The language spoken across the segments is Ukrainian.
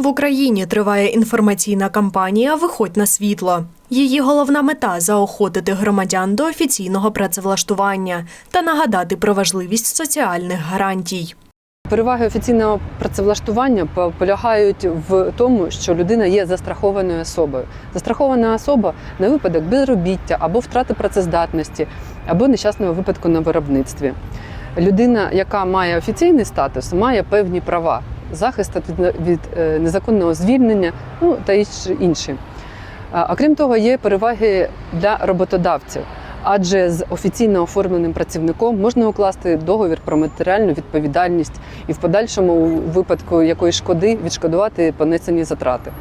В Україні триває інформаційна кампанія Виходь на світло. Її головна мета заохотити громадян до офіційного працевлаштування та нагадати про важливість соціальних гарантій. Переваги офіційного працевлаштування полягають в тому, що людина є застрахованою особою. Застрахована особа на випадок безробіття або втрати працездатності, або нещасного випадку на виробництві. Людина, яка має офіційний статус, має певні права, захист від, е, незаконного звільнення, ну та інші. А того, є переваги для роботодавців. Адже з офіційно оформленим працівником можна укласти договір про матеріальну відповідальність і в подальшому, у випадку якоїсь шкоди, відшкодувати понесені затрати.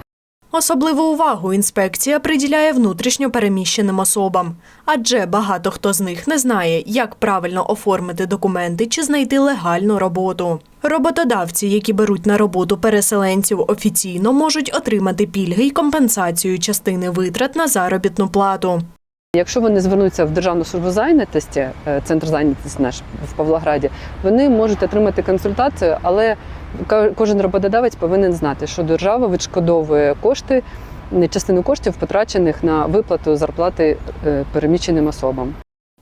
Особливу увагу інспекція приділяє внутрішньо переміщеним особам, адже багато хто з них не знає, як правильно оформити документи чи знайти легальну роботу. Роботодавці, які беруть на роботу переселенців офіційно, можуть отримати пільги й компенсацію частини витрат на заробітну плату. Якщо вони звернуться в Державну службу зайнятості, е, центр зайнятості наш в Павлограді, вони можуть отримати консультацію, але кожен роботодавець повинен знати, що держава відшкодовує кошти, частину коштів, потрачених на виплату зарплати е, переміщеним особам.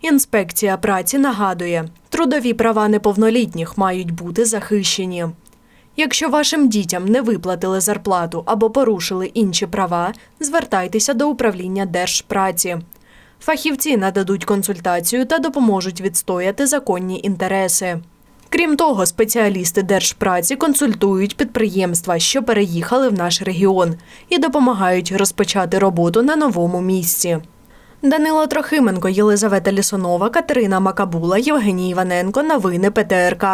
Інспекція праці нагадує, трудові права неповнолітніх мають бути захищені. Якщо вашим дітям не виплатили зарплату або порушили інші права, звертайтеся до управління Держпраці. Фахівці нададуть консультацію та допоможуть відстояти законні інтереси. Крім того, спеціалісти Держпраці консультують підприємства, що переїхали в наш регіон, і допомагають розпочати роботу на новому місці. Данило Трохименко, Єлизавета Лісонова, Катерина Макабула, Євгеній Іваненко. Новини ПТРК.